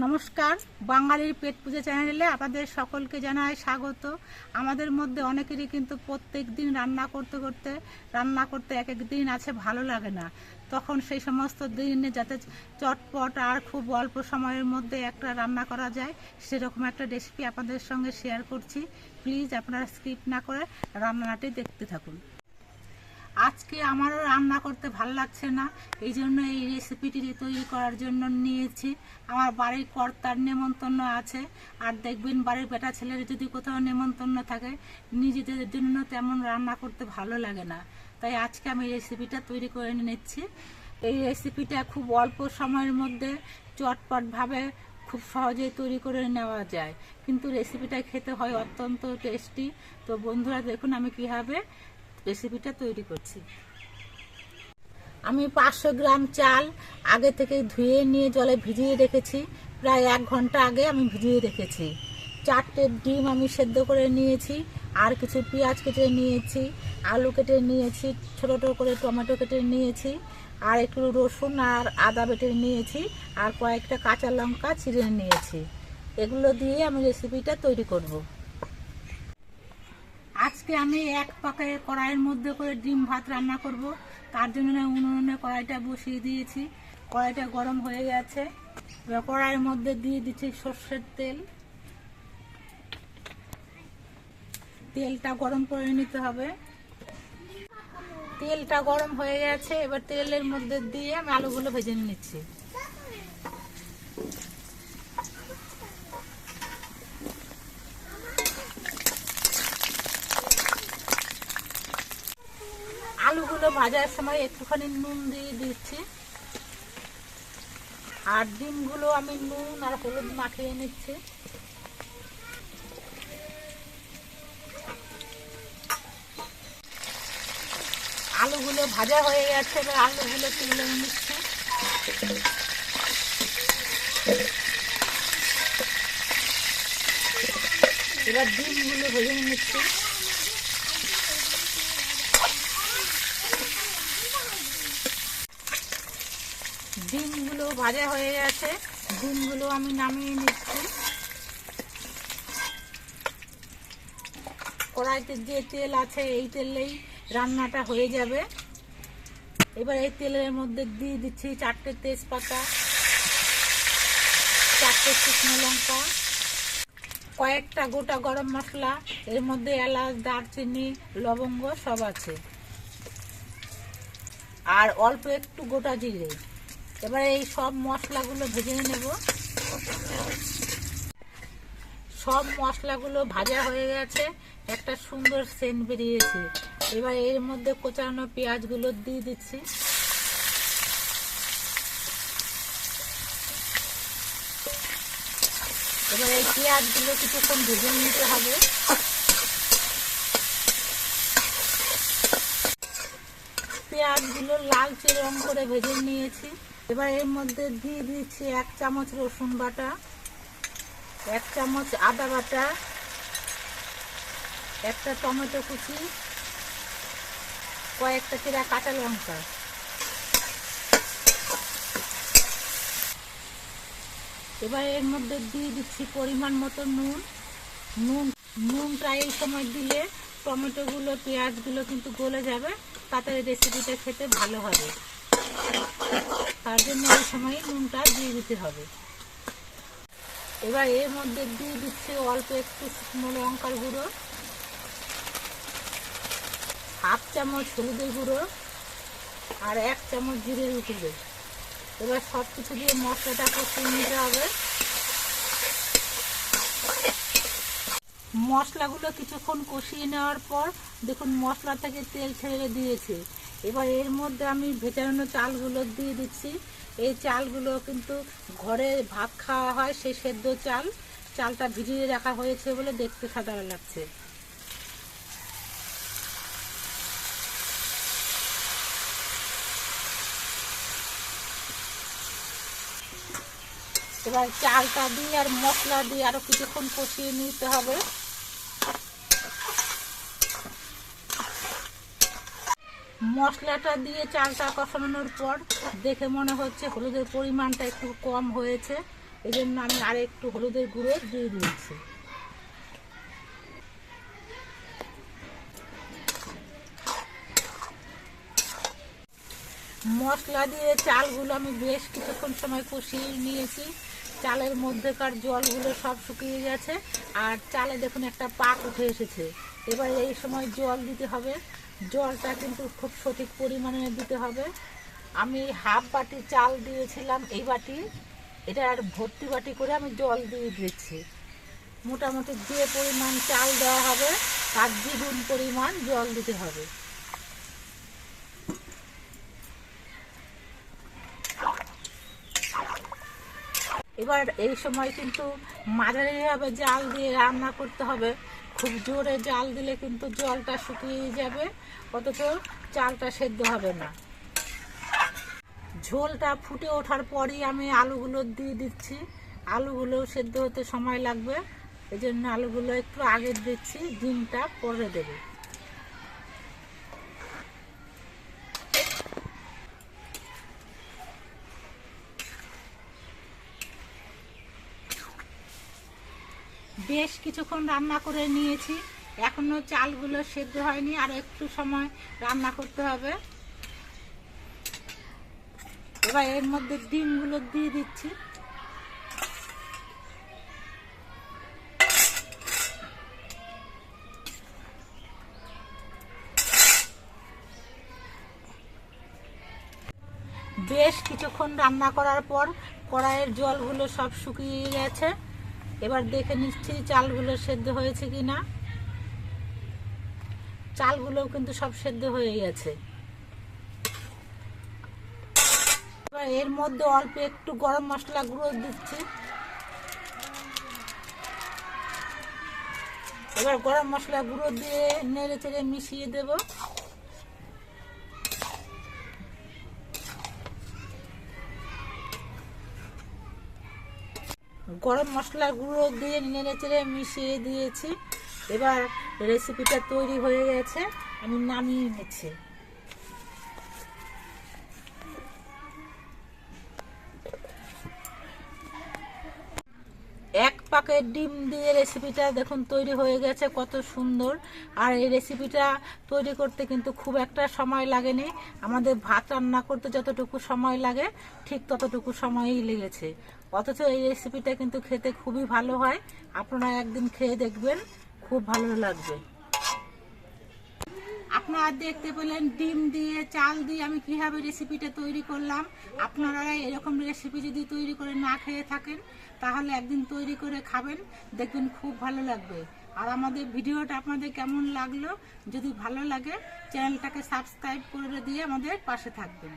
নমস্কার, বাঙালির পেট পুজো চ্যানেলে আপনাদের সকলকে জানাই স্বাগত। আমাদের মধ্যে অনেকেরই কিন্তু প্রত্যেক দিন রান্না করতে করতে, রান্না করতে এক এক দিন আছে, ভালো লাগে না। তখন সেই সমস্ত দিনে যাতে চটপট আর খুব অল্প সময়ের মধ্যে একটা রান্না করা যায়, সেরকম একটা রেসিপি আপনাদের সঙ্গে শেয়ার করছি। প্লিজ আপনারা স্কিপ না করে রান্নাটি দেখতে থাকুন। আজকে আমারও রান্না করতে ভালো লাগছে না। এই জন্য এই রেসিপিটি তৈরি করার জন্য নিয়েছি। আমার বাড়ির কর্তার নেমন্তন্ন আছে। আর দেখবেন বাড়ির বেটা ছেলের যদি কোথাও নেমন্তন্ন থাকে, নিজেদের জন্য তেমন রান্না করতে ভালো লাগে না। তাই আজকে আমি রেসিপিটা তৈরি করে নিচ্ছি। এই রেসিপিটা খুব অল্প সময়ের মধ্যে চটপটভাবে খুব সহজেই তৈরি করে নেওয়া যায়। কিন্তু রেসিপিটা খেতে হয় অত্যন্ত টেস্টি তো বন্ধুরা, দেখুন আমি কীভাবে রেসিপিটা তৈরি করছি। আমি পাঁচশো গ্রাম চাল আগে থেকে ধুয়ে নিয়ে জলে ভিজিয়ে রেখেছি। প্রায় এক ঘণ্টা আগে আমি ভিজিয়ে রেখেছি। চারটে ডিম আমি সেদ্ধ করে নিয়েছি, আর কিছু পেঁয়াজ কেটে নিয়েছি, আলু কেটে নিয়েছি, ছোটো ছোটো করে টমেটো কেটে নিয়েছি, আর একটু রসুন আর আদা বেটে নিয়েছি, আর কয়েকটা কাঁচা লঙ্কা চিড়ে নিয়েছি। এগুলো দিয়ে আমি রেসিপিটা তৈরি করব। আজকে আমি এক পাকে কড়াইয়ের মধ্যে করে ডিম ভাত রান্না করব। তার জন্য উনুনে কড়াইটা বসিয়ে দিয়েছি। কড়াইটা গরম হয়ে গেছে। এবার কড়াইয়ের মধ্যে দিয়ে দিচ্ছি সর্ষের তেল। তেলটা গরম করে নিতে হবে। তেলটা গরম হয়ে গেছে। এবার তেলের মধ্যে দিয়ে আমি আলুগুলো ভেজে নিচ্ছি। আলুগুলো ভাজার সময় একটুখানি নুন দিয়ে দিচ্ছি। আর ডিমগুলো আমি নুন আর হলুদ মাখিয়ে নিচ্ছি। আলুগুলো ভাজা হয়ে গেছে, এবার আলুগুলো তুলে নিচ্ছি। এবার ডিমগুলো ভেজে নিচ্ছি। ডিমগুলো ভাজা হয়ে গেছে। ডিমগুলো আমি নামিয়ে নিচ্ছি। কড়াইতে যে তেল আছে, এই তেলেই রান্নাটা হয়ে যাবে। এবার এই তেলের মধ্যে দিয়ে দিচ্ছি চারটে তেজপাতা, চারটে শুকনো লঙ্কা, কয়েকটা গোটা গরম মশলা, এর মধ্যে এলাচ, দারচিনি, লবঙ্গ সব আছে। আর অল্প একটু গোটা জিরে। এবারে এই সব মশলাগুলো ভেজে নেব। সব মশলাগুলো ভাজা হয়ে গেছে, একটা সুন্দর সেন্ট বেরিয়েছে। এবার এর মধ্যে কোচানো পেঁয়াজগুলো দিয়ে দিচ্ছি। এবার এই পেঁয়াজগুলো কিছুক্ষণ ভেজে নিতে হবে। পেঁয়াজগুলো লালচে রং করে ভেজে নিয়েছি। এবার এর মধ্যে দিয়ে দিচ্ছি এক চামচ রসুন বাটা, এক চামচ আদা বাটা, একটা টমেটো কুচি, কয়েকটা চিরা কাঁচা লঙ্কা। এবার এর মধ্যে দিয়ে দিচ্ছি পরিমাণ মতো নুন। নুন নুনটা এই সময় দিলে টমেটোগুলো, পেঁয়াজগুলো কিন্তু গলে যাবে, তাতে রেসিপিটা খেতে ভালো হবে। তার জন্য এই সময় নুনটা দিয়ে দিতে হবে। এবার এর মধ্যে দিয়ে দিচ্ছে অল্প একটু শুকনো লঙ্কার গুঁড়ো, হাফ চামচ হলুদের গুঁড়ো আর এক চামচ জিরের গুঁড়ো এবার সব কিছু দিয়ে মশলাটা কষিয়ে নিতে হবে। মশলাগুলো কিছুক্ষণ কষিয়ে নেওয়ার পর দেখুন মশলা থেকে তেল ছেড়ে দিয়েছে। এবার এর মধ্যে আমি ভেজানো চালগুলো দিয়ে দিচ্ছি। এই চালগুলো কিন্তু ঘরে ভাত খাওয়া হয় সেই সেদ্ধ চাল। চালটা ভিজিয়ে রাখা হয়েছে বলে দেখতে সাদা লাগছে। এবার চালটা দিয়ে আর মশলা দিয়ে আরও কিছুক্ষণ কষিয়ে নিতে হবে। মশলাটা দিয়ে চালটা কষানোর পর দেখে মনে হচ্ছে হলুদের পরিমাণটা একটু কম হয়েছে। এই জন্য আমি আর একটু হলুদের গুঁড়ো দিয়ে দিয়েছি। মশলা দিয়ে চালগুলো আমি বেশ কিছুক্ষণ সময় কষিয়ে নিয়েছি। চালের মধ্যেকার জলগুলো সব শুকিয়ে গেছে। আর চালে দেখুন একটা পাক উঠে এসেছে। এবার এই সময় জল দিতে হবে। জলটা কিন্তু খুব সঠিক পরিমাণে দিতে হবে। আমি হাফ বাটি চাল দিয়েছিলাম এই বাটি। এটা আর ভর্তি বাটি করে আমি জল দিয়ে দিচ্ছি মোটামুটি যে পরিমাণ চাল দেওয়া হবে, তার দ্বিগুণ পরিমাণ জল দিতে হবে। এবার এই সময় কিন্তু মাঝারিভাবে জাল দিয়ে রান্না করতে হবে। খুব জোরে জাল দিলে কিন্তু জলটা শুকিয়ে যাবে, অথচ চালটা সেদ্ধ হবে না। ঝোলটা ফুটে ওঠার পরই আমি আলুগুলো দিয়ে দিচ্ছি। আলুগুলো সেদ্ধ হতে সময় লাগবে এই জন্য আলুগুলো একটু আগে দিচ্ছি, ডিমটা পরে দেবে। বেশ কিছুক্ষণ রান্না করে নিয়েছি। এখনও চালগুলো সেদ্ধ হয়নি, আর একটু সময় রান্না করতে হবে। এবার এর মধ্যে ডিমগুলো দিয়ে দিচ্ছি। বেশ কিছুক্ষণ রান্না করার পর কড়াইয়ের জলগুলো সব শুকিয়ে গেছে। এবার দেখে নিচ্ছি চালগুলো সেদ্ধ হয়েছে কি না চালগুলোও কিন্তু সব সেদ্ধ হয়ে গেছে। এবার এর মধ্যে অল্প একটু গরম মশলা গুঁড়ো দিচ্ছি। এবার গরম মশলা গুঁড়ো দিয়ে নেড়ে চেড়ে মিশিয়ে দেবো। গরম মশলা গুঁড়ো দিয়ে নেড়ে চেড়ে মিশিয়ে দিয়েছি। এবার রেসিপিটা তৈরি হয়ে গেছে, আমি নামিয়ে নিচ্ছি। এক ডিম দিয়ে রেসিপিটা দেখুন, তৈরি হয়ে গেছে, কত সুন্দর। আর এই রেসিপিটা তৈরি করতে কিন্তু খুব একটা সময় লাগেনি। আমাদের ভাত রান্না করতে যতটুকু সময় লাগে, ঠিক ততটুকু সময়ই লেগেছে। অথচ এই রেসিপিটা কিন্তু খেতে খুবই ভালো হয়। আপনারা একদিন খেয়ে দেখবেন, খুব ভালো লাগবে। আপনারা দেখতে পেলেন, ডিম দিয়ে, চাল দিয়ে আমি কীভাবে রেসিপিটা তৈরি করলাম। আপনারা এরকম রেসিপি যদি তৈরি করে না খেয়ে থাকেন, তাহলে একদিন তৈরি করে খাবেন। দেখবেন খুব ভালো লাগবে। আর আমাদের ভিডিওটা আপনাদের কেমন লাগল, যদি ভালো লাগে, চ্যানেলটাকে সাবস্ক্রাইব করে দিয়ে আমাদের পাশে থাকবেন।